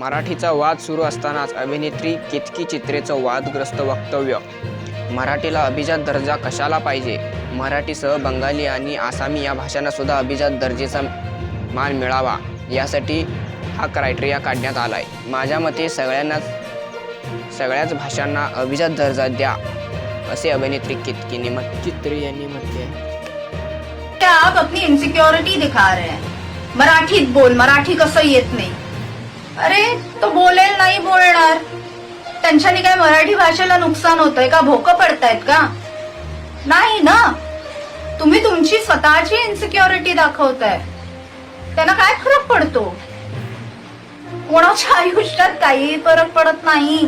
मराठीचा वाद सुरू असतानाच अभिनेत्री केतकी चित्रेचं वादग्रस्त वक्तव्य? मराठीला अभिजात दर्जा कशाला पाहिजे? मराठीसह बंगाली आणि आसामी या भाषांनासुद्धा अभिजात दर्जेचा मान मिळावा यासाठी हा क्रायटेरिया काढण्यात आला आहे माझ्या मते सगळ्यांनाच सगळ्याच भाषांना अभिजात दर्जा द्या असे अभिनेत्री केतकीने मत चित्रे यांनी म्हटले आप अपनी इनसिक्योरिटी दिखा रहे हैं? मराठीत बोल मराठी कसं येत नाही? अरे तो बोलेल नाही बोलणार. त्यांच्यानी काय मराठी भाषेला नुकसान होतंय का? भोकं पडतायत का? नाही ना. तुम्ही तुमची स्वतःची इन्सिक्युरिटी दाखवताय. त्यांना काय फरक पडतो? कोणाच्या आयुष्यात काही फरक पडत नाही.